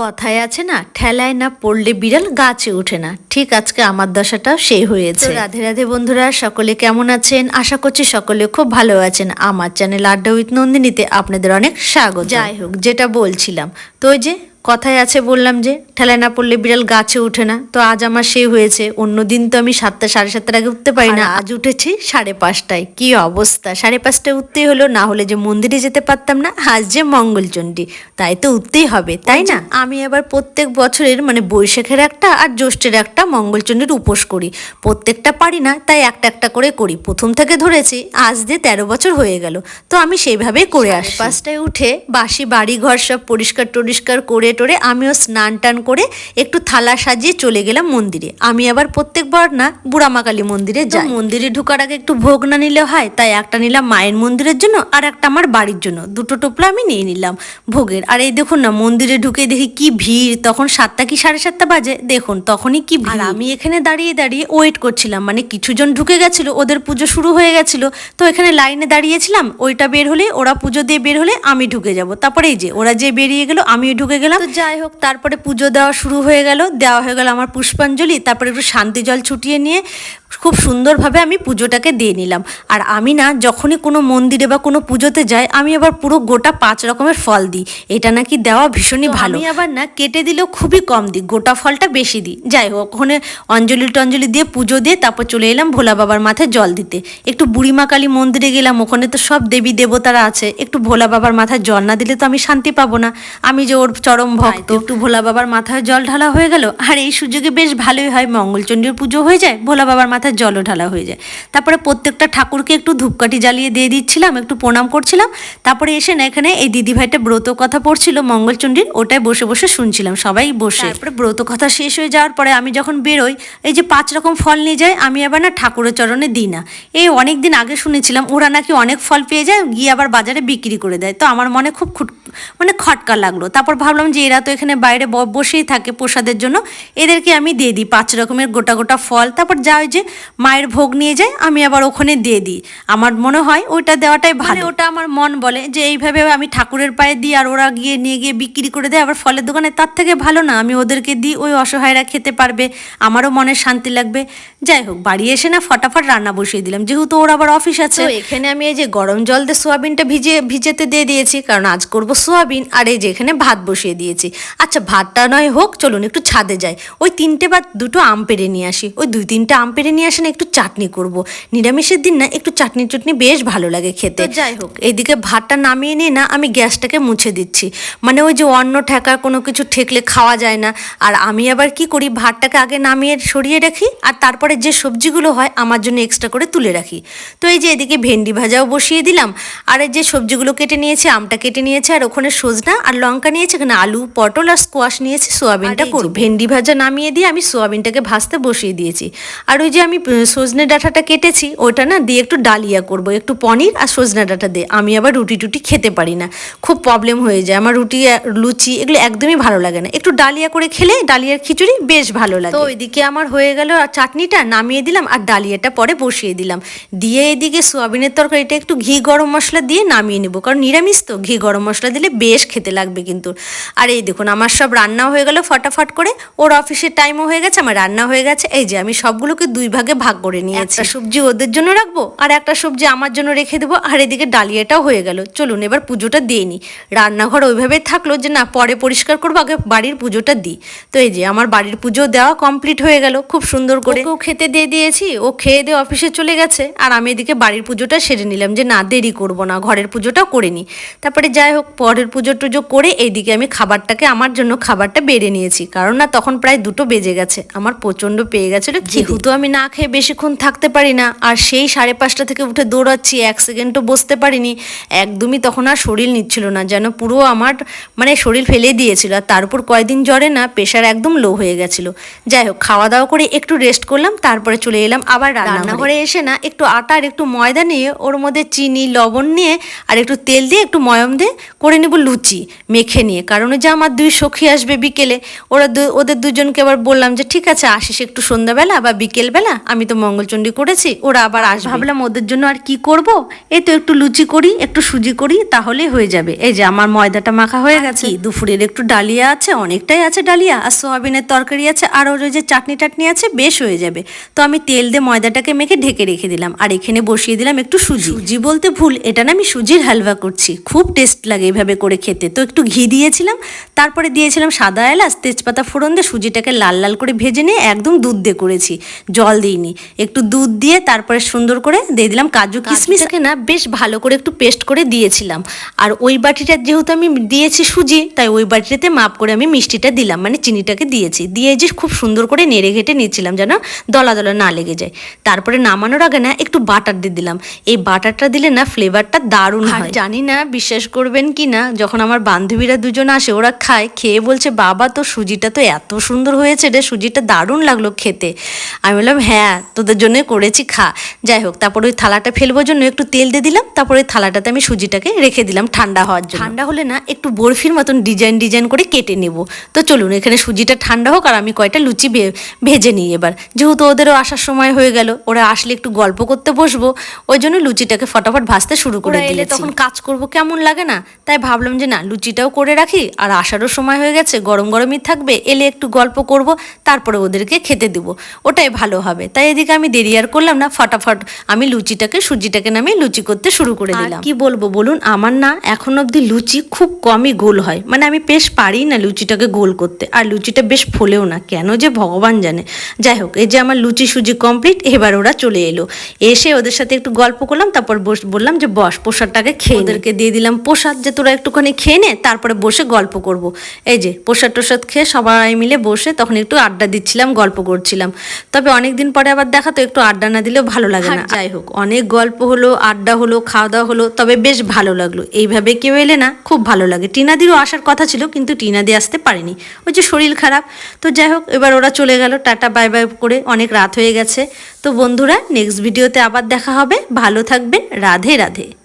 কথায় আছে না ঠেলায় না পড়লে বিড়াল গাছে ওঠে না। ঠিক আজকে আমার দশাটাও সেই হয়েছে। রাধে রাধে বন্ধুরা সকলে কেমন আছেন? আশা করছি সকলে খুব ভালো আছেন। আমার চ্যানেল আড্ডা উইথ নন্দিনীতে আপনাদের অনেক স্বাগত। যাই হোক যেটা বলছিলাম। তো ওই যে কথায় আছে বললাম যে ঠেলায় না পড়লে বিড়াল গাছে ওঠে না। তো আজ আমার সেই হয়েছে। অন্য দিন তো আমি সাতটা সাড়ে সাতটার আগে উঠতে পারি না। আজ উঠেছি সাড়ে পাঁচটায়। কি অবস্থা? সাড়ে পাঁচটায় উঠতেই হলো না হলে যে মন্দিরে যেতে পারতাম না আজ যে মঙ্গলচণ্ডী। তাই তো উঠতেই হবে তাই না? আমি আবার প্রত্যেক বছরের মানে বৈশাখের একটা আর জ্যৈষ্ঠের একটা মঙ্গলচণ্ডীর উপোস করি। প্রত্যেকটা পারি না তাই একটা একটা করে করি। প্রথম থেকে ধরেছি আজ দিয়ে তেরো বছর হয়ে গেল। তো আমি সেইভাবেই করে আসি পাঁচটায় উঠে বাসি বাড়ি ঘর সব পরিষ্কার টরিষ্কার করে টোরে আমিও স্নান টান করে একটু থালা সাজিয়ে চলে গেলাম মন্দিরে। আমি আবার প্রত্যেকবার না বুড়ামাকালী মন্দিরে যাই। মন্দিরে ঢুকার আগে একটু ভোগ না নিলে হয় তাই একটা নিলাম মায়ের মন্দিরের জন্য আর একটা আমার বাড়ির জন্য। দুটো টোপলা আমি নিয়ে নিলাম ভোগের। আর এই দেখুন না মন্দিরে ঢুকে দেখি কি ভিড় তখন সাতটা কি সাড়ে সাতটা বাজে? দেখুন তখনই কি ভিড়। আমি এখানে দাঁড়িয়ে দাঁড়িয়ে ওয়েট করছিলাম মানে কিছুজন ঢুকে গেছিল ওদের পুজো শুরু হয়ে গেছিল। তো এখানে লাইনে দাঁড়িয়েছিলাম ওইটা বের হলে ওরা পুজো দিয়ে বের হলে আমি ঢুকে যাব। তারপরে এই যে ওরা যে বেরিয়ে গেল আমিও ঢুকে গেলাম। তো যাই হোক, তারপরে পুজো দেওয়া শুরু হয়ে গেল, দেওয়া হয়ে গেল আমার পুষ্পাঞ্জলি, তারপরে একটু শান্তি জল ছুটিয়ে নিয়ে খুব সুন্দরভাবে আমি পুজোটাকে দিয়ে নিলাম। আর আমি না যখনই কোনো মন্দিরে বা কোনো পুজোতে যাই আমি আবার পুরো গোটা পাঁচ রকমের ফল দিই। এটা নাকি দেওয়া ভীষণই ভালো। আমি আবার না কেটে দিলেও খুবই কম দিই গোটা ফলটা বেশি দিই। যাই হোক ওখানে অঞ্জলি টঞ্জলি দিয়ে পুজো দিয়ে তারপর চলে এলাম ভোলা বাবার মাথায় জল দিতে। একটু বুড়িমা কালী মন্দিরে গেলাম ওখানে তো সব দেবী দেবতারা আছে। একটু ভোলা বাবার মাথায় জল না দিলে তো আমি শান্তি পাবো না। আমি যে ওর চরম ভক্ত। একটু ভোলা বাবার মাথায় জল ঢালা হয়ে গেল আর এই সুযোগে বেশ ভালোই হয় মঙ্গলচণ্ডীর পুজো হয়ে যায় ভোলা বাবার মাথায় জলও ঢালা হয়ে যায়। তারপরে প্রত্যেকটা ঠাকুরকে একটু ধূপকাঠি জ্বালিয়ে দিয়ে দিচ্ছিলাম, একটু প্রণাম করছিলাম। তারপরে এসে না এখানে এই দিদিভাইটা ব্রত কথা পড়ছিল মঙ্গলচণ্ডীর ওটাই বসে বসে শুনছিলাম, সবাই বসে। তারপরে ব্রত কথা শেষ হয়ে যাওয়ার পরে আমি যখন বেরোই, এই যে পাঁচ রকম ফল নিয়ে যাই, আমি আবার না ঠাকুরের চরণে দিই না। এই অনেক দিন আগে শুনেছিলাম, ওরা নাকি অনেক ফল পেয়ে যায়, গিয়ে আবার বাজারে বিক্রি করে দেয়। তো আমার মনে খুব খুট মানে খটকা লাগল। তারপর ভাবলাম যে এরা তো এখানে বাইরে বসেই থাকে প্রসাদের জন্য, এদেরকে আমি দিয়ে দিই পাঁচ রকমের গোটা গোটা ফল। তারপর যা ওই যে মায়ের ভোগ নিয়ে যায় আমি আবার ওখানে দিয়ে দিই। আমার মনে হয় ওইটা দেওয়াটাই ভালো। ওটা আমার মন বলে যে এইভাবে আমি ঠাকুরের পায়ে দিই আর ওরা গিয়ে নিয়ে গিয়ে বিক্রি করে দেয় আবার ফলের দোকানে তার থেকে ভালো না আমি ওদেরকে দিই ওই অসহায়রা খেতে পারবে আমারও মনের শান্তি লাগবে। যাই হোক বাড়ি এসে না ফটাফট রান্না বসিয়ে দিলাম। যেহেতু ওর আবার অফিস আছে। এখানে আমি এই যে গরম জল দিয়ে সোয়াবিনটা ভিজে ভিজেতে দিয়ে দিয়েছি কারণ আজ করব সোয়াবিন আর এই যে এখানে ভাত বসিয়ে দিয়েছি। আচ্ছা ভাতটা নয় হোক চলুন একটু ছাদে যাই। ওই তিনটে বা দুটো আম পেড়ে নিয়ে আসি। ওই দুই তিনটে আম পেড়ে নিয়ে আসে না একটু চাটনি করব। নিরামিষের দিন না একটু চাটনি চটনি বেশ ভালো লাগে খেতে। যাই হোক। এইদিকে ভাতটা নামিয়ে নিয়ে না আমি গ্যাসটাকে মুছে দিচ্ছি। মানে ওই যে অন্ন ঠেকার কোনো কিছু ঠেকলে খাওয়া যায় না। আর আমি আবার কি করি ভাতটাকে আগে নামিয়ে সরিয়ে রাখি আর তারপরে যে সবজিগুলো হয় আমার জন্য এক্সট্রা করে তুলে রাখি। তো এই যে এদিকে ভেন্ডি ভাজাও বসিয়ে দিলাম। আর এই যে সবজিগুলো কেটে নিয়েছে আমটা কেটে নিয়েছে আর ওখানে সজনা আর লঙ্কা নিয়েছে এখানে আলু পটল আর স্কোয়াশ নিয়েছি সোয়াবিনটা করব। ভেন্ডি ভাজা নামিয়ে দিয়ে আমি সোয়াবিনটাকে ভাজতে বসিয়ে দিয়েছি। আর ওই যে আমি সজনে ডাঁটাটা কেটেছি, ওটা না দিয়ে একটু ডালিয়া করব, একটু পনির আর সজনে ডাঁটা দিয়ে। আমি আবার রুটি টুটি খেতে পারি না। খুব প্রবলেম হয়ে যায়। আমার রুটি লুচি এগুলো একদমই ভালো লাগে না। একটু ডালিয়া করে খেলে ডালিয়ার খিচুড়ি বেশ ভালো লাগে। তো ওইদিকে আমার হয়ে গেল আর চাটনিটা নামিয়ে দিলাম আর ডালিয়াটা পরে বসিয়ে দিলাম। দিয়ে এদিকে সোয়াবিনের তরকারিটা একটু ঘি গরম মশলা দিয়ে নামিয়ে নেব। কারণ নিরামিষ তো, ঘি গরম মশলা দিলে বেশ খেতে লাগবে কিন্তু। আর এই দেখুন, আমার সব রান্না হয়ে গেল ফটাফট করে। ওর অফিসের টাইমও হয়ে গেছে, আমার রান্না হয়ে গেছে। এই যে আমি সবগুলোকে দুই ভাগে ভাগ করে নিয়েছি। একটা সবজি ওদের জন্য রাখব আর একটা সবজি আমার জন্য রেখে দেবো আর এদিকে ডালিয়াটাও হয়ে গেল। চলুন এবার পুজোটা দিয়ে নিই রান্নাঘর ওইভাবে থাকল যে না পরে পরিষ্কার করব আগে বাড়ির পুজোটা দিই। তো এই যে আমার বাড়ির পুজো দেওয়া কমপ্লিট হয়ে গেল খুব সুন্দর করে। ও খেতে দিয়ে দিয়েছি ও খেয়ে দিয়ে অফিসে চলে গেছে। আর আমি এদিকে বাড়ির পুজোটা সেরে নিলাম যে না দেরি করব না ঘরের পুজোটাও করে নিই তারপরে যাই হোক পরের পুজো টুজো করে এইদিকে আমি খাবারটাকে আমার জন্য খাবারটা বেড়ে নিয়েছি। কারণ না তখন প্রায় দুটো বেজে গেছে আমার প্রচণ্ড পেয়ে গেছিল যেহেতু আমি না খেয়ে বেশিক্ষণ থাকতে পারি না, আর সেই সাড়ে পাঁচটা থেকে উঠে দৌড়াচ্ছি, এক সেকেন্ডও বসতে পারিনি। একদমই তখন আর শরীর নিচ্ছিল না, যেন পুরো আমার মানে শরীর ফেলে দিয়েছিল, আর তার উপর কয়দিন জ্বরে না, প্রেশার একদম লো হয়ে গেছিল। যাই হোক খাওয়া দাওয়া করে একটু রেস্ট করলাম, তারপরে চলে এলাম আবার রান্নাঘরে এসে না একটু আটা আর একটু ময়দা নিয়ে, ওর মধ্যে চিনি, লবণ নিয়ে, আর একটু তেল দিয়ে একটু ময়ম দিয়ে করে নেব লুচি, মেখে নিয়ে। কারণ যে আমার দুই সখী আসবে বিকেলে, ওরা ওদের দুজনকে আবার বললাম যে, ঠিক আছে, আসিস একটু সন্ধ্যাবেলা বা বিকেলবেলা না? আমি তো মঙ্গলচণ্ডী করেছি ওরা আবার আস ভাবলাম ওদের জন্য আর কি করব? এই তো একটু লুচি করি একটু সুজি করি তাহলেই হয়ে যাবে। এই যে আমার ময়দাটা মাখা হয়ে গেছে। দুপুরের একটু ডালিয়া আছে অনেকটাই আছে ডালিয়া আর সোয়াবিনের তরকারি আছে আর ওর যে চাটনি টাটনি আছে বেশ হয়ে যাবে। তো আমি তেল দিয়ে ময়দাটাকে মেখে ঢেকে রেখে দিলাম আর এখানে বসিয়ে দিলাম একটু সুজি। সুজি বলতে ভুল এটা না আমি সুজির হালুয়া করছি। খুব টেস্ট লাগে এভাবে করে খেতে। তো একটু ঘি দিয়েছিলাম তারপরে দিয়েছিলাম সাদা এলাচ তেজপাতা ফোড়ন দিয়ে সুজিটাকে লাল লাল করে ভেজে নিয়ে একদম দুধ দিয়ে করেছি। জল দিইনি। একটু দুধ দিয়ে তারপরে সুন্দর করে দিয়ে দিলাম কাজু কিশমিশকে না বেশ ভালো করে একটু পেস্ট করে দিয়েছিলাম। আর ওই বাটিটা যেহেতু আমি দিয়েছি সুজি তাই ওই বাটিটাতে মাপ করে আমি মিষ্টিটা দিলাম মানে চিনিটাকে দিয়েছি। দিয়ে যে খুব সুন্দর করে নেড়ে ঘেটে নিয়েছিলাম যেন দলা দলা না লেগে যায়। তারপরে নামানোর আগে না একটু বাটার দিয়ে দিলাম। এই বাটারটা দিলে না ফ্লেভারটা দারুণ হয়। জানি না বিশ্বাস করবেন কি না যখন আমার বান্ধবীরা দুজন আসে ওরা খায় খেয়ে বলছে বাবা তো সুজিটা তো এত সুন্দর হয়েছে রে সুজিটা দারুণ লাগল খেতে। আমি বললাম হ্যাঁ তোদের জন্য করেছি খা। যাই হোক তারপর ওই থালাটা ফেলবার জন্য একটু তেল দিয়ে দিলাম তারপর ওই থালাটাতে আমি সুজিটাকে রেখে দিলাম ঠান্ডা হওয়ার জন্য। ঠান্ডা হলে না একটু বরফির মতন ডিজাইন ডিজাইন করে কেটে নেব। তো চলুন এখানে সুজিটা ঠান্ডা হোক আর আমি কয়টা লুচি ভে- ভেজে নিই এবার। যেহেতু ওদেরও আসার সময় হয়ে গেল ওরা আসলে একটু গল্প করতে বসবো ওই জন্য লুচিটাকে ফটাফট ভাজতে শুরু করে এলে তখন কাজ করব কেমন লাগে না? তাই ভাবলাম যে না লুচিটাও করে রাখি আর আসারও সময় হয়ে গেছে গরম গরমই থাকবে এলে একটু গল্প করব তারপরে ওদেরকে খেতে দেবো। ওটাই ভালো হবে। তাই এদিকে আমি দেরি আর করলাম না ফটাফট আমি লুচিটাকে সুজিটাকে নামিয়ে লুচি করতে শুরু করে দিলাম। কি বলব বলুন আমার না এখন অবধি লুচি খুব কমই গোল হয়। মানে আমি বেশ পারি না লুচিটাকে গোল করতে আর লুচিটা বেশ ফোলেও না কেন যে ভগবান জানে। যাই হোক এই যে আমার লুচি সুজি কমপ্লিট এবার ওরা চলে এলো। এসে ওদের সাথে একটু গল্প করলাম তারপর বস- বললাম যে বস প্রসাদটাকে খেয়ে ওদেরকে দিয়ে দিলাম প্রসাদ যে তোরা একটুখানি খেয়ে নে তারপরে বসে গল্প করব। এই যে প্রসাদ টোসাদ খেয়ে সবাই মিলে বসে তখন একটু আড্ডা দিচ্ছিলাম গল্প করছিলাম। তবে অনেকদিন পরে আবার দেখা তো একটু আড্ডা না দিলেও ভালো লাগে না। যাই হোক। অনেক গল্প হলো আড্ডা হলো খাওয়া দাওয়া হলো তবে বেশ ভালো লাগল। এইভাবে কেউ এলে না খুব ভালো লাগে। টিনাদিরও আসার কথা ছিল কিন্তু টিনাদি আসতে পারেনি। ওই যে শরীর খারাপ। তো যাই হোক এবার ওরা চলে গেল। টাটা বাই বাই করে অনেক রাত হয়ে গেছে। তো বন্ধুরা নেক্সট ভিডিওতে আবার দেখা হবে। ভালো থাকবেন। রাধে রাধে।